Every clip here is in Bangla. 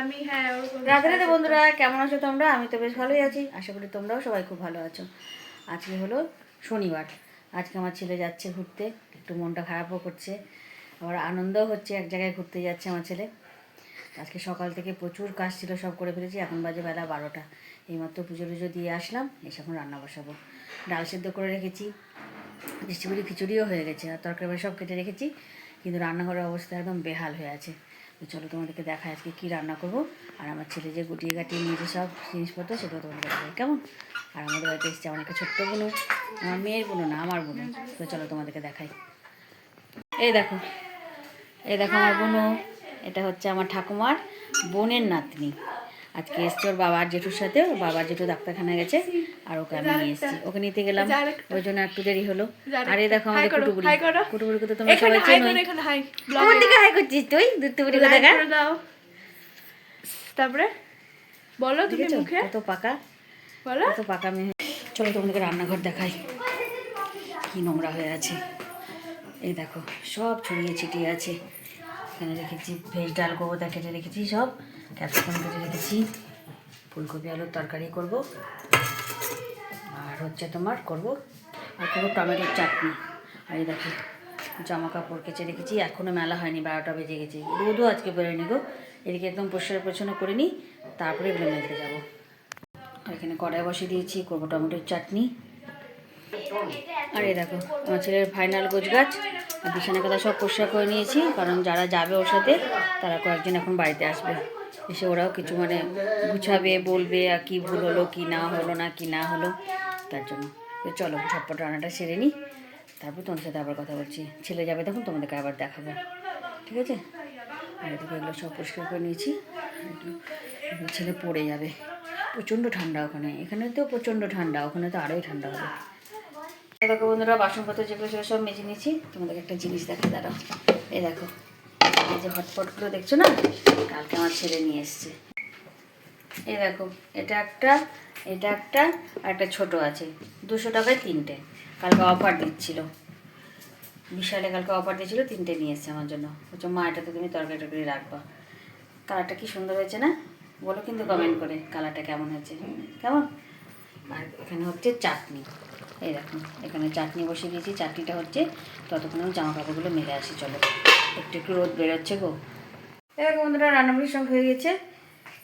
আমি হ্যাঁ রাধে রাধে বন্ধুরা কেমন আছো তোমরা? আমি তো বেশ ভালোই আছি। আশা করি তোমরাও সবাই খুব ভালো আছো। আজকে হলো শনিবার। আজকে আমার ছেলে যাচ্ছে ঘুরতে। একটু মনটা খারাপও করছে। আবার আনন্দও হচ্ছে এক জায়গায় ঘুরতে যাচ্ছে আমার ছেলে। আজকে সকাল থেকে প্রচুর কাজ ছিল সব করে ফেলেছি। এখন বাজে বেলা বারোটা। এইমাত্র পুজো টুজো দিয়ে আসলাম এসে এখন রান্না বসাবো। ডাল সেদ্ধ করে রেখেছি। বৃষ্টিপুরি খিচুড়িও হয়ে গেছে। আর তরকারি সব কেটে রেখেছি। কিন্তু রান্নাঘরের অবস্থা একদম বেহাল হয়ে আছে। তো চলো তোমাদেরকে দেখায় আজকে কী রান্না করব। আর আমার ছেলে যে গুটিয়ে গাটিয়ে নিয়েছে সব জিনিসপত্র, সেগুলো তোমাদের দেখাই, কেমন? আর আমাদের বাড়িতে এসছে আমার একটা ছোট্ট বোনো আমার মেয়ের বোনো না, আমার বোনো তো চলো তোমাদেরকে দেখাই। এই দেখো এই দেখো আমার বোনো এটা হচ্ছে আমার ঠাকুমার বোনের নাতনি। আজকে এসছে ওর বাবার জেঠুর সাথে ওর বাবার জেঠু ডাক্তারখানায় গেছে আর ওকে আমি নিয়ে এসেছি। ওকে নিতে গেলাম ওই জন্য একটু দেরি হলো। আর এই দেখো আমাদের কুটুবুড়ি কুটুবুড়িকে তো তোমরা সবাই হাই আমার দিকে হাই করছিস তুই? দুত্তুবুড়ি কথা তারপরে? বলো তুমি মুখে। কত পাকা। বলো। কত পাকা মেয়ে। চলো তোমাদেরকে রান্নাঘর দেখাই। কি নোংরা হয়ে আছে। এই দেখো সব ছড়িয়ে ছিটিয়ে আছে। এখানে রেখেছি ভেজ ডাল করব তা কেটে রেখেছি সব। ক্যাপসিকাম কেটে রেখেছি। ফুলকপি, আলুর তরকারি করব। আর হচ্ছে তোমার করব, আর করব টমেটোর চাটনি। আর দেখো জামা কাপড় কেচে রেখেছি। এখনও মেলা হয়নি, বারোটা বেজে গেছে। রোদও আজকে বেরোয়নি গো। এদিকে একদম পরিষ্কার পরিচ্ছন্ন করে নিই, তারপরে এগুলো মেলতে যাব। এখানে কড়াই বসিয়ে দিয়েছি, করব টমেটোর চাটনি। আর এই দেখো, আমার ছেলের ফাইনাল গোছ গাছ আর বিছানা কথা সব পরিষ্কার করে নিয়েছি, কারণ যারা যাবে ওর সাথে, তারা কয়েকজন এখন বাড়িতে আসবে। এসে ওরাও কিছু মানে গুছাবে, বলবে, আর কী ভুল হলো, কী না হলো না, কি না হলো, তার জন্য। তো চলো, ঝটপট রান্নাটা সেরে নিই তারপর তোমার সাথে আবার কথা বলছি। ছেলে যাবে তখন, তোমাদেরকে আবার দেখাবো। ঠিক আছে? আর এদিকে এগুলো সব পরিষ্কার করে নিয়েছি। ছেলে পড়ে যাবে। প্রচণ্ড ঠান্ডা ওখানে। এখানে তো প্রচণ্ড ঠান্ডা, ওখানে তো আরোই ঠান্ডা হবে। দেখো বন্ধুরা, বাসনপত্র যেগুলো ছিল সব মেজে নিয়েছি। তোমাদেরকে একটা জিনিস দেখা দাঁড়াও। এই দেখো, এই যে হটপটগুলো দেখছ না? কালকে আমার ছেলে নিয়ে এসছে। এই দেখো, এটা একটা এটা একটা, আর একটা ছোটো আছে। দুশো টাকায় তিনটে। কালকে অফার দিচ্ছিল। বিশালে কালকে অফার দিয়েছিল, তিনটে নিয়ে এসছে আমার জন্য। বলছো, মা এটাতে তুমি তরকারি টরকারি রাখবা। কালারটা কি সুন্দর হয়েছে না? বলো কিন্তু কমেন্ট করে, কালারটা কেমন হয়েছে? কেমন? আর এখানে হচ্ছে চাটনি। এই দেখুন, এখানে চাটনি বসিয়ে দিয়েছি। চাটনিটা হচ্ছে ততক্ষণ জামা কাপড়গুলো মেলে আসি, চলো। একটু একটু রোদ বেরোচ্ছে গো। এরকম বন্ধুরা, রান্নাবাড়ির সব হয়ে গেছে।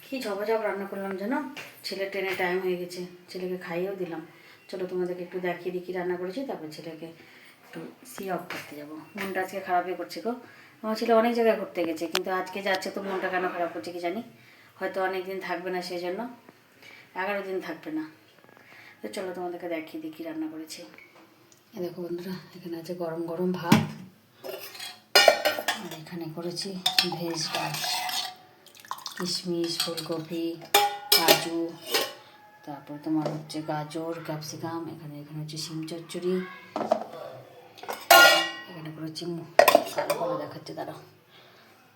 কি ঝপাঝপ রান্না করলাম জানো? ছেলের ট্রেনের টাইম হয়ে গেছে। ছেলেকে খাইয়েও দিলাম। চলো তোমাদেরকে একটু দেখিয়ে কী রান্না করেছি, তারপর ছেলেকে একটু সি অফ করতে যাব। মনটা আজকে খারাপই করছে গো। আমার ছেলে অনেক জায়গায় ঘুরতে গেছে, কিন্তু আজকে যাচ্ছে তো মনটা কেন খারাপ করছে কি জানি? হয়তো অনেক দিন থাকবে না সেই জন্য এগারো দিন থাকবে না। তো চলো তোমাদেরকে দেখিয়ে দিই কী রান্না করেছি। দেখো বন্ধুরা, এখানে আছে গরম গরম ভাত। আর এখানে করেছি ভেজ ডাল, কিশমিশ, ফুলকপি, কাজু, তারপর তোমার হচ্ছে গাজর, ক্যাপসিকাম, এখানে এখানে হচ্ছে শিম চচ্চড়ি। এখানে করেছি কালো দেখাচ্ছে, দাঁড়াও।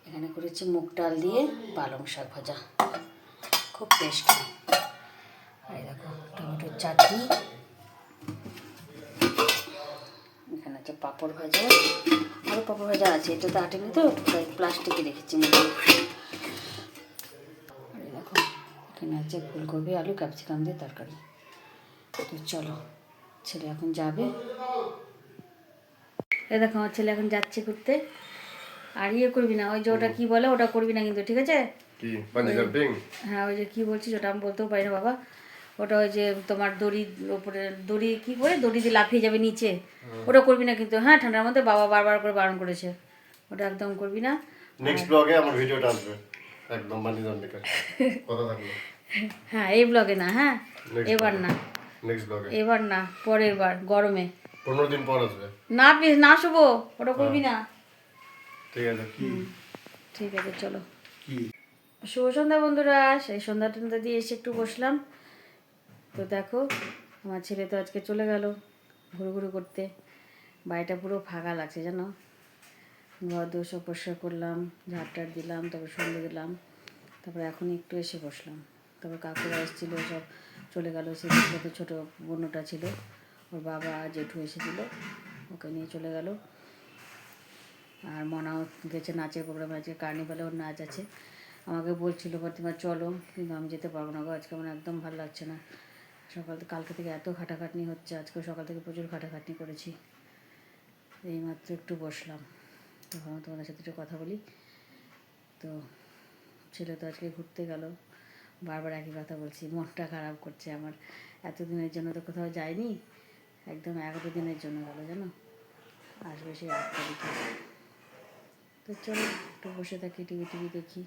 এখানে করেছি মুগ ডাল দিয়ে পালং শাক ভাজা। খুব টেস্টি আর দেখো চাটনি। এখানে আছে পাঁপড় ভাজা। আরও পাঁপড় ভাজা আছে এটা তো আটেনি তো প্লাস্টিকে রেখেছি দেখো এখানে আছে ফুলকপি আলু ক্যাপসিকাম দিয়ে তরকারি। তো চলো ছেলে এখন যাবে। এই দেখো আমার ছেলে এখন যাচ্ছে ঘুরতে। আর ইয়ে করবি না ওই যে ওটা কি বলে ওটা করবি না কিন্তু ঠিক আছে? হ্যাঁ ওই যে কি বলছিস ওটা আমি বলতেও পারি না বাবা। ওটা ওই যে তোমার দড়ি ওপরে দড়ি কি করে? দড়ি দিয়ে লাফিয়ে যাবে নিচে। ওটা করবি না কিন্তু। হ্যাঁ ঠান্ডার মধ্যে বাবা বারবার করে বারণ করেছে। ওটা একদম করবি না। নেক্সট ব্লগে আমার ভিডিওটা আসবে। একদম বাঞ্জি জাম্পিং কথা থাকল। হ্যাঁ এই ব্লগে না হ্যাঁ? এবার না। নেক্সট ব্লগে এবার না পরের বার গরমে। পনেরো দিন পর আসবে। না প্লিজ না শুভ ওটা করবি না। ঠিক আছে। কি ঠিক আছে চলো। কি? শুভ সন্ধ্যা বন্ধুরা। সেই সন্ধ্যা টন্ধ্যা দিয়ে এসে একটু বসলাম। তো দেখো, আমার ছেলে তো আজকে চলে গেল ঘুরু করতে। বাড়িটা পুরো ফাঁকা লাগছে, জানো? ঘর সব পরিষ্কার করলাম, ঝাড় টাড় দিলাম, তারপর সন্ধ্যে দিলাম, তারপর এখন একটু এসে বসলাম। তারপর কাকুরা এসেছিল, সব চলে গেল সে তো ছোটো বোনটা ছিল। ওর বাবা, জেঠু এসেছিল, ওকে নিয়ে চলে গেল। আর মনাও গেছে নাচের প্রোগ্রামে আজকে কার্নিভালে ওর নাচ আছে। আমাকে বলছিল প্রতিমা চলো, কিন্তু আমি যেতে পারব না গো, আজকে আমার একদম ভালো লাগছে না। সকাল কালকে থেকে এত খাটাখাটনি হচ্ছে আজকে সকাল থেকে প্রচুর খাটাখাটনি করেছি। এইমাত্র একটু বসলাম। তো ভাবলাম তোমাদের সাথে একটু কথা বলি। তো ছেলে তো আজকে ঘুরতে গেল। বারবার একই কথা বলছি, মনটা খারাপ করছে আমার। এতদিনের জন্য তো কোথাও যায়নি একদম এগারো দিনের জন্য গেলো, জানো? আসবে সেই আট তারিখে। তো চলো একটু বসে থাকি, টিভি টিভি দেখি,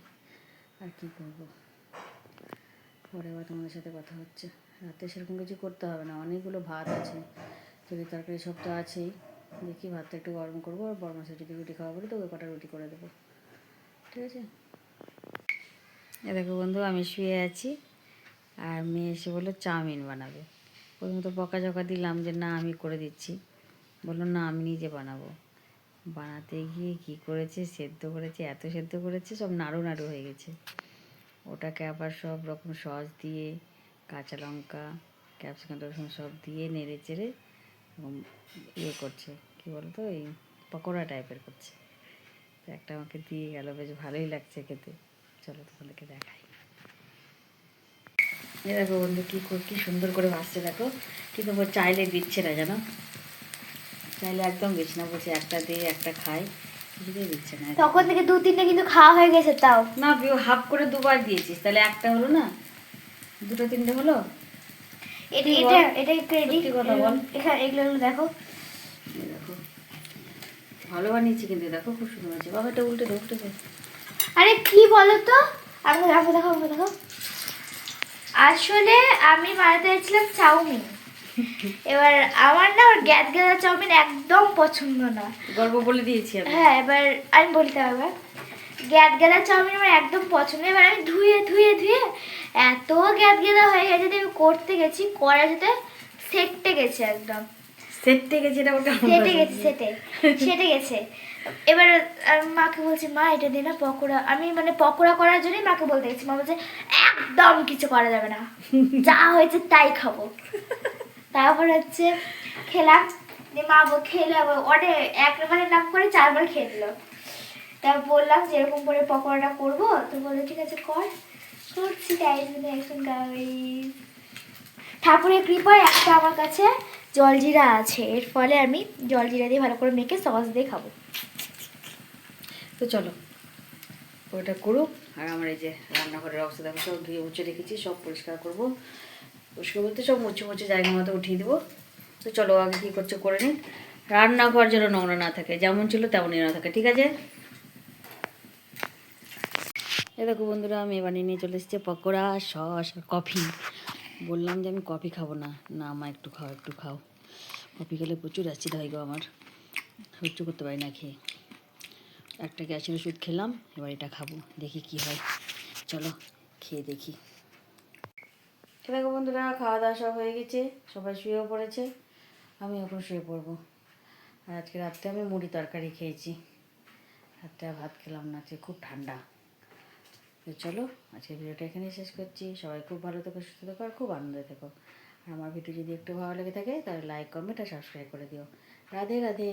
আর কি করব। পরে আবার তোমাদের সাথে কথা হচ্ছে। রাতে সেরকম কিছু করতে হবে না। অনেকগুলো ভাত আছে। যদি তরকারি সব তো আছেই। দেখি ভাতটা একটু গরম করব, আর বড় মাছের যদি রুটি খাওয়া বলি তো ওই কটা রুটি করে দেবো। ঠিক আছে? এ দেখো বন্ধু, আমি শুয়ে আছি, আর মেয়ে এসে বলল চাউমিন বানাবে। প্রথমে তো বকাঝকা দিলাম যে, না, আমি করে দিচ্ছি। বলল, না, আমি নিজে বানাবো। বানাতে গিয়ে কি করেছে? সেদ্ধ করেছে, এত সেদ্ধ করেছে, সব নাড়ু নাড়ু হয়ে গেছে। ওটাকে আবার সব রকম সস দিয়ে কাঁচা লঙ্কা ক্যাপসিকাম ট্যাপসিকাম সব দিয়ে নেড়ে চেড়ে ইয়ে করছে। কী বলতো? এই পকোড়া টাইপের করছে। তো একটা আমাকে দিয়ে গেল বেশ ভালোই লাগছে খেতে। চলো তোমাদেরকে দেখাই। এ দেখো বন্ধু কী কর- কী সুন্দর করে ভাসছে দেখো। কিন্তু ও চাইলে দিচ্ছে না জানো? চাইলে একদম দিচ্ছে না। বলছে একটা দিয়ে একটা খাই। কিছুতেই দিচ্ছে না। তখন থেকে দু তিনটে কিন্তু খাওয়া হয়ে গেছে তাও। না হাফ করে দুবার দিয়েছিস। তাহলে একটা হলো না? দুটো তিনটে হলো? এটা এটা এটা ক্রেডিট কথা বল। এখানে এগুলো এগুলো দেখো দেখো। ভালো বানিয়েছি কিন্তু দেখো খুব সুন্দর হয়েছে। বাবা এটা উল্টে দে উল্টে দে। আরে কি বলো তো আমি দেখো দেখো দেখো আসলে আমি বানাতে চাইছিলাম চাউমিন। এবার আমার না ওর গ্যাদ গেদা চাউমিন একদম পছন্দ না। গল্প বলে দিয়েছি হ্যাঁ এবার আমি বলতে হবে গ্যাদ গেদা চাউমিন আমার একদম পছন্দ। এবার আমি ধুয়ে ধুয়ে ধুয়ে এত গ্যাদ গেদা হয়ে গেছে যে আমি করতে গেছি করা যেতে সেটতে গেছে একদম। সেটে গেছে এটা ওটা সেটে গেছে সেটে সেটে গেছে। এবার মাকে বলছি মা এটা দিয়ে না পকোড়া। আমি মানে পকোড়া করার জন্যই মাকে বলতে গেছি। মা বলছে একদম কিছু করা যাবে না। যা হয়েছে তাই খাব। তারপর হচ্ছে খেলাম। মা খেলে অনেক একবারে নাম করে চারবার খেয়ে দিল তারপর বললাম যে এরকম করে পকোড়াটা করব। তো বলল, ঠিক আছে, কর। করছি তাই জন্য ঠাকুরের কৃপায় একটা আমার কাছে জলজিরা আছে। এর ফলে আমি জলজিরা দিয়ে ভালো করে মেখে সস দিয়ে খাব। তো চলো ওটা করুক। আর আমার এই যে রান্নাঘরের অবস্থা, দেখো, সব ধুয়ে মুছে রেখেছি, সব পরিষ্কার করব। পরিষ্কার বলতে সব মুছে মুছে জায়গা মতো উঠিয়ে দেবো। তো চলো, আগে কী করছে, করে নিন রান্নাঘর যেন নোংরা না থাকে, যেমন ছিল তেমনই না থাকে, ঠিক আছে? এ দেখো বন্ধুরা, আমি বানিয়ে নিয়ে চলে এসেছি পকোড়া, সস আর কফি। বললাম যে আমি কফি খাব না। না, মা, একটু খাও একটু খাও। কফি খেলে প্রচুর অ্যাসিড হয় গো আমার। সহ্য করতে পারি না খেয়ে। একটা গ্যাসের ওষুধ খেলাম, এবার এটা খাব, দেখি কি হয়। চলো, খেয়ে দেখি। দেখো বন্ধুরা খাওয়া দাওয়া সব হয়ে গেছে, সবাই শুয়েও পড়েছে আমি এখন শুয়ে পড়ব। আর আজকে রাত্রে আমি মুড়ি তরকারি খেয়েছি। রাত্রে ভাত খেলাম না খুব ঠান্ডা। তো চলো আজকে ভিডিওটা এখানে শেষ করছি। সবাই খুব ভালো থেকো, সুস্থ থেকো আর খুব আনন্দে থেকো। আর আমার ভিডিও যদি একটু ভালো লেগে থাকে, তাহলে লাইক কমেন্ট আর সাবস্ক্রাইব করে দিও। রাধে রাধে।